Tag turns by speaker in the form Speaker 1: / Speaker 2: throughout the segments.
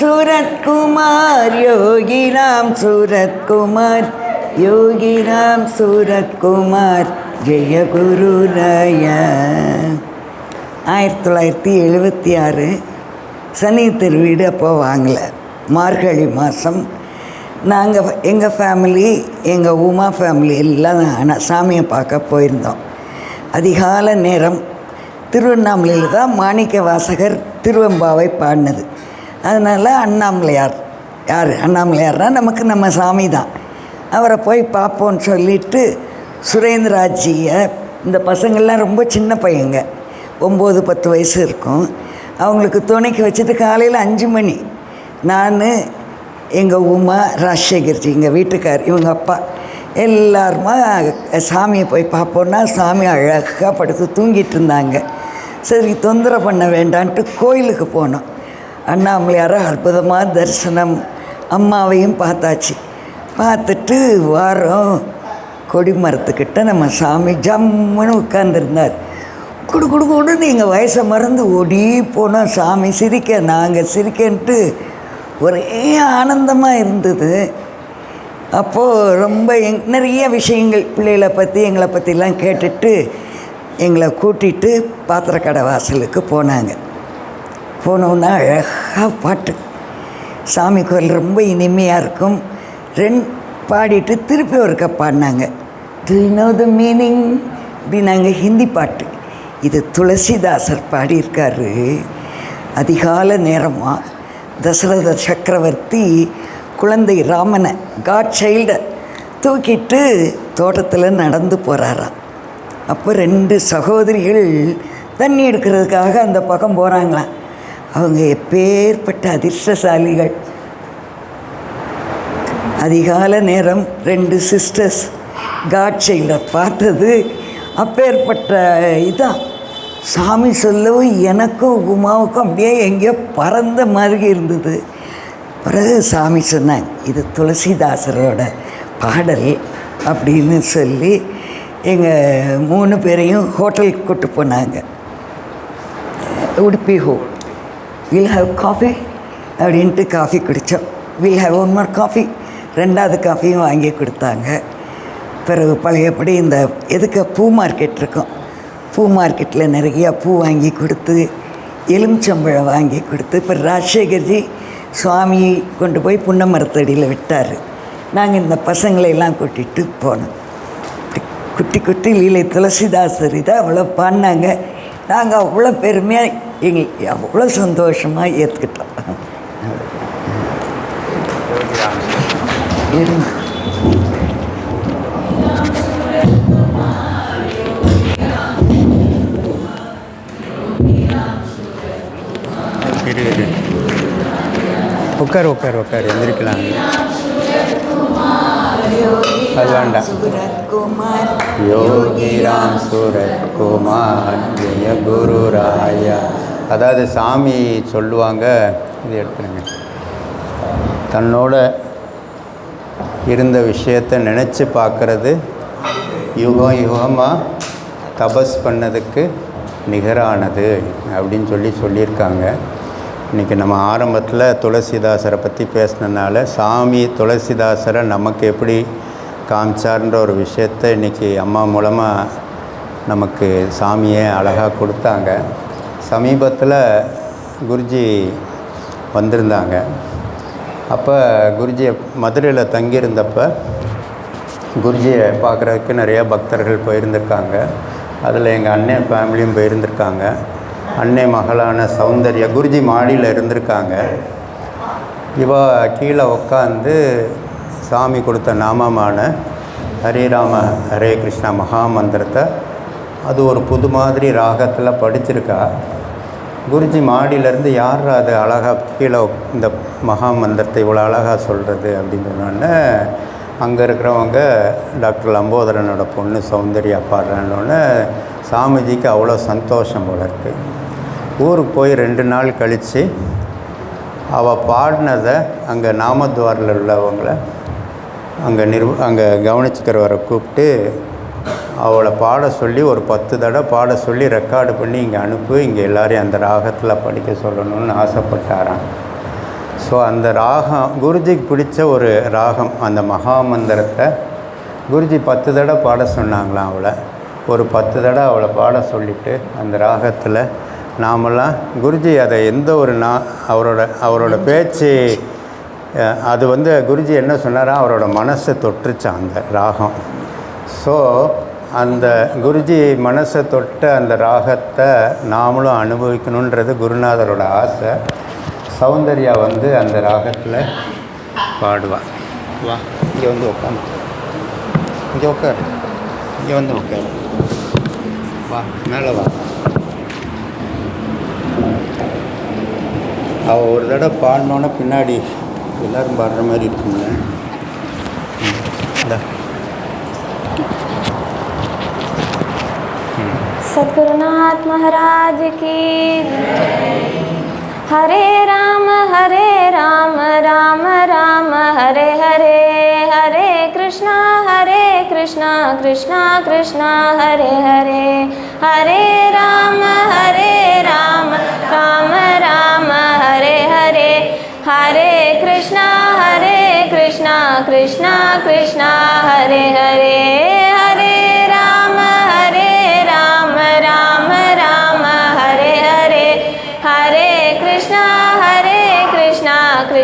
Speaker 1: சூரத்குமார் யோகி ராம் சூரத்குமார் யோகி ராம் சூரத்குமார் ஜெய குரு ராய ஆயிரத்தி தொள்ளாயிரத்தி எழுபத்தி ஆறு சனி திருவீடு அப்போ வாங்கலை. மார்கழி மாதம் நாங்கள் எங்கள் ஃபேமிலி எங்கள் உமா ஃபேமிலி எல்லாம் ஆனால் சாமியை பார்க்க போயிருந்தோம். அதிகால நேரம் திருவண்ணாமலையில் தான் மாணிக்க வாசகர் திருவெம்பாவை பாடினது. அதனால் அண்ணாமலையார். யார்? அண்ணாமலையார்னால் நமக்கு நம்ம சாமி தான். அவரை போய் பார்ப்போன்னு சொல்லிட்டு சுரேந்திராஜியை இந்த பசங்கள்லாம் ரொம்ப சின்ன பையங்க. ஒம்பது பத்து வயசு இருக்கும். அவங்களுக்கு துணைக்கு வச்சுட்டு காலையில் அஞ்சு மணி. நான் எங்கள் உமா ராஜசேகர்ஜி எங்கள் வீட்டுக்கார் இவங்க அப்பா. எல்லாருமா சாமியை போய் பார்ப்போன்னா சாமி அழகாக படுத்து தூங்கிட்டு இருந்தாங்க. சரி தொந்தரவு பண்ண வேண்டான்ட்டு கோயிலுக்கு போனோம். அண்ணாமலையாரை அற்புதமாக தரிசனம். அம்மாவையும் பார்த்தாச்சு. பார்த்துட்டு வாரம். கொடி மரத்துக்கிட்ட நம்ம சாமி ஜம்முன்னு உட்காந்துருந்தார் குடு குடு குடுன்னு எங்கள் வயசை மறந்து ஓடி போனோம் சாமி சிரிக்க நாங்கள் சிரிக்கன்ட்டு ஒரே ஆனந்தமாக இருந்தது. அப்போது ரொம்ப எங் நிறைய விஷயங்கள் பிள்ளைகளை பற்றி எங்களை பற்றிலாம் கேட்டுட்டு எங்களை கூட்டிகிட்டு பாத்திரக்கடை வாசலுக்கு போனாங்க. போனோன்னா அழகாக பாட்டு. சாமி கோயில் ரொம்ப இனிமையாக இருக்கும். ரெண்டு பாடிட்டு திருப்பி ஒருக்க பாடினாங்க. டு நோ த மீனிங் அப்படின்னாங்க ஹிந்தி பாட்டு. இது துளசிதாசர் பாடியிருக்காரு. அதிகால நேரமாக தசரத சக்கரவர்த்தி குழந்தை ராமனை காட் சைல்டை தூக்கிட்டு தோட்டத்தில் நடந்து போகிறாராம் அப்போ ரெண்டு சகோதரிகள் தண்ணி எடுக்கிறதுக்காக அந்த பக்கம் போகிறாங்களாம் அவங்க எப்பேற்பட்ட அதிர்ஷ்டசாலிகள். அதிகால நேரம் ரெண்டு சிஸ்டர்ஸ் காட் சைல்டை பார்த்தது அப்பேற்பட்ட இதான் சாமி சொல்லவும் எனக்கும் உமாவுக்கும் அப்படியே எங்கேயோ பறந்த மாதிரி இருந்தது. பிறகு சாமி சொன்னாங்க இது துளசிதாசரோட பாடல் அப்படின்னு சொல்லி எங்கள் மூணு பேரையும் ஹோட்டலுக்கு கூட்டு போனாங்க. Udupi who will have coffee அப்படின்ட்டு காஃபி குடித்தோம் will have one more coffee ரெண்டாவது காஃபியும் வாங்கி கொடுத்தாங்க. பிறகு பழையபடி இந்த எதுக்கு பூ மார்க்கெட் இருக்கும்? பூ மார்க்கெட்டில் நிறையா பூ வாங்கி கொடுத்து எலுமிச்சம்பழம் வாங்கி கொடுத்து இப்போ ராஜசேகர்ஜி சுவாமி கொண்டு போய் புன்ன மரத்தடியில் விட்டார். நாங்கள் இந்த பசங்களை எல்லாம் கூட்டிகிட்டு போனோம். குட்டி குட்டி லீலை துளசிதாசர் இதை அவ்வளோ பாடினாங்க. நாங்கள் அவ்வளோ பெருமையாக எங்களுக்கு அவ்வளோ சந்தோஷமாக ஏற்றுக்கிட்டோம்
Speaker 2: உட்கார் உட்கார் உட்கார் எந்திரிக்கலாம். அது வேண்டாம்.
Speaker 1: சுரத்குமார்
Speaker 2: யோகிராம் சூரத் குமார் ஜெய குரு ராயா. அதாவது சாமி சொல்லுவாங்க. இது எடுத்துருங்க தன்னோட இருந்த விஷயத்தை நினச்சி பார்க்குறது யுகம் யுகமாக தபஸ் பண்ணதுக்கு நிகரானது அப்படின்னு சொல்லி சொல்லியிருக்காங்க. இன்றைக்கி நம்ம ஆரம்பத்தில் துளசிதாசரை பற்றி பேசினதுனால சாமி துளசிதாசரை நமக்கு எப்படி காமிச்சார்ன்ற ஒரு விஷயத்தை இன்றைக்கி அம்மா மூலமாக நமக்கு சாமியை அழகாக கொடுத்தாங்க. சமீபத்தில் குருஜி வந்திருந்தாங்க. அப்போ குருஜியை மதுரையில் தங்கியிருந்தப்போ குருஜியை பார்க்குறதுக்கு நிறைய பக்தர்கள் போயிருந்திருக்காங்க. அதில் எங்கள் அண்ணன் ஃபேமிலியும் போயிருந்திருக்காங்க. அன்னை மகளான சௌந்தர்யா குருஜி மாடியில் இருந்திருக்காங்க. இவ கீழே உட்காந்து சாமி கொடுத்த நாமமான ஹரிராம ஹரே கிருஷ்ணா மகா மந்திரத்தை அது ஒரு புது மாதிரி ராகத்தில் படிச்சிருக்கா. குருஜி மாடியிலேருந்து யார் அது அழகாக கீழே இந்த மகா மந்திரத்தை இவ்வளோ அழகாக சொல்கிறது அப்படின்னு சொன்னோடனே அங்கே இருக்கிறவங்க டாக்டர் லம்போதரனோட பொண்ணு சௌந்தர்யா பாடுறான்னொன்னே சாமிஜிக்கு அவ்வளோ சந்தோஷம் போல இருக்குது ஊருக்கு போய் ரெண்டு நாள் கழித்து அவள் பாடினதை அங்கே நாமத்வாரில் உள்ளவங்கள அங்கே நிர்வ அங்கே கவனிச்சுக்கிறவரை கூப்பிட்டு அவளை பாட சொல்லி ஒரு பத்து தடவை பாட சொல்லி ரெக்கார்டு பண்ணி இங்கே அனுப்பி. இங்கே எல்லாரையும் அந்த ராகத்தில் படிக்க சொல்லணும்னு ஆசைப்பட்டாராம். ஸோ அந்த ராகம் குருஜிக்கு பிடிச்ச ஒரு ராகம் அந்த மகாமந்திரத்தை குருஜி பத்து தடவை பாட சொன்னாங்களாம் அவளை. ஒரு பத்து தடவை அவளை பாட சொல்லிவிட்டு அந்த ராகத்தில் நாமெல்லாம் குருஜி அதை எந்த ஒரு நா அவரோட அவரோட பேச்சு அது வந்து குருஜி என்ன சொன்னாரா அவரோட மனசை தொற்றுச்சான் அந்த ராகம். ஸோ அந்த குருஜி மனசை தொட்ட அந்த ராகத்தை நாமளும் அனுபவிக்கணுன்றது குருநாதரோட ஆசை. சௌந்தர்யா வந்து அந்த ராகத்தில் பாடுவான் வா இங்கே வந்து உட்காந்து இங்கே உட்காரு இங்கே வந்து உட்காரு வா மேலே வா. அவள் ஒரு தடவை பாடினோன்னே பின்னாடி எல்லோரும் பாடுற மாதிரி இருக்குங்க ம்,
Speaker 3: सद्गुरुनाथ महाराज की हरे राम हरे राम राम राम, हरे हरे हरे कृष्णा हरे कृष्णा कृष्णा कृष्णा, हरे हरे हरे राम हरे राम राम राम, हरे हरे हरे कृष्णा हरे कृष्णा कृष्णा कृष्णा, हरे हरे।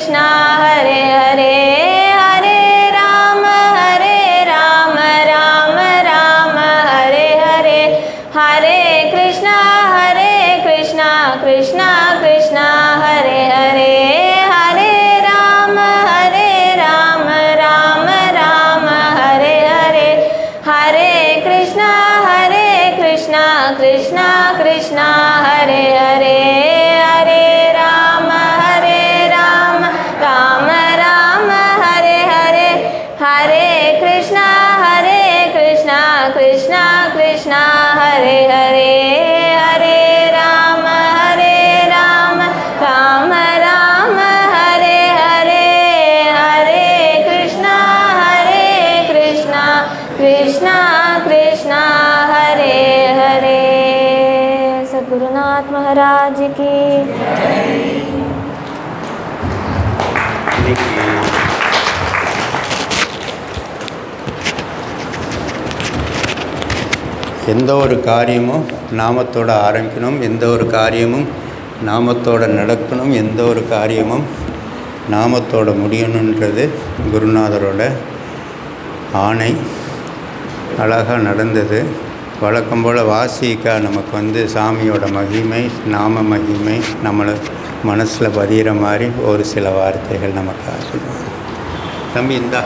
Speaker 3: Krishna. हरे हरे राम हरे राम राम राम, हरे हरे हरे कृष्णा हरे कृष्णा कृष्णा कृष्णा, हरे हरे। सदगुरुनाथ महाराज की।
Speaker 2: எந்த ஒரு காரியமும் நாமத்தோட ஆரம்பிக்கணும் எந்த ஒரு காரியமும் நாமத்தோட நடக்கணும் எந்த ஒரு காரியமும் நாமத்தோட முடியணுன்றது குருநாதரோட ஆணை. அழகாக நடந்தது. வழக்கம் போல் வாசிக்கா நமக்கு வந்து சாமியோட மகிமை நாம மகிமை நம்மளை மனசில் பதிகிற மாதிரி ஒரு சில வார்த்தைகள் நமக்கு சொல்லுவாங்க தம்பி இந்தா.